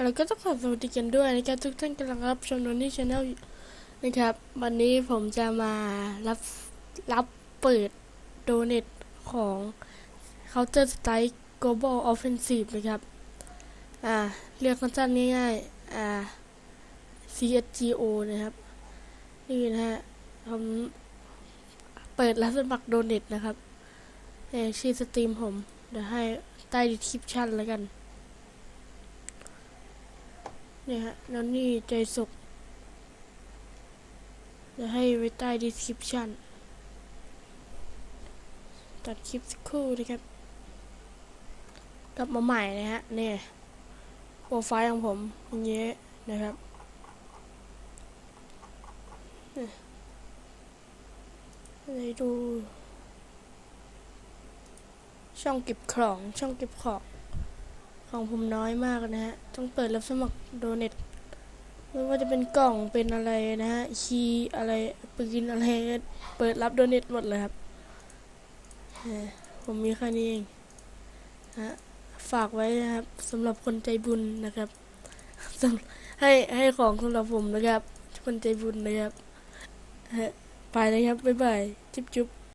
แล้วก็ต้องขอสวัสดีกันด้วยนะครับทุกท่านกำลังรับชมโนนี่ชาแนลนะครับ วันนี้ผมจะมารับรับเปิดโดเนตของ Counter Strike Global Offensive นะครับ อ่า เรียกสั้นๆง่ายๆ อ่า CSGO นะครับ นี่นะฮะผมเปิดรับสมัครโดเนตนะครับเออชื่อสตรีมผม เดี๋ยวให้ใต้ดีคริปชั่นแล้วกัน เนี่ยฮะแล้วนี่ใจสุขจะให้ไว้ใต้ description ตัดคลิปสักครู่นะครับ กลับมาใหม่นะฮะเนี่ยโปรไฟล์ของผมอย่างเงี้ยนะครับเนี่ยเลยดู ช่องเก็บของ ช่องเก็บของ ของผมน้อยมากนะฮะ ต้องเปิดรับสมัครโดเน็ตไม่ว่าจะเป็นกล่องเป็นอะไรนะฮะ คีย์อะไรปืนอะไร เปิดรับโดเน็ตหมดเลยครับ ผมมีแค่นี้เองฮะ ฝากไว้นะครับสำหรับคนใจบุญนะครับ ให้ให้ของสำหรับผมนะครับ คนใจบุญนะครับ ไปเลยครับ บ๊ายบาย จุ๊บจุ๊บ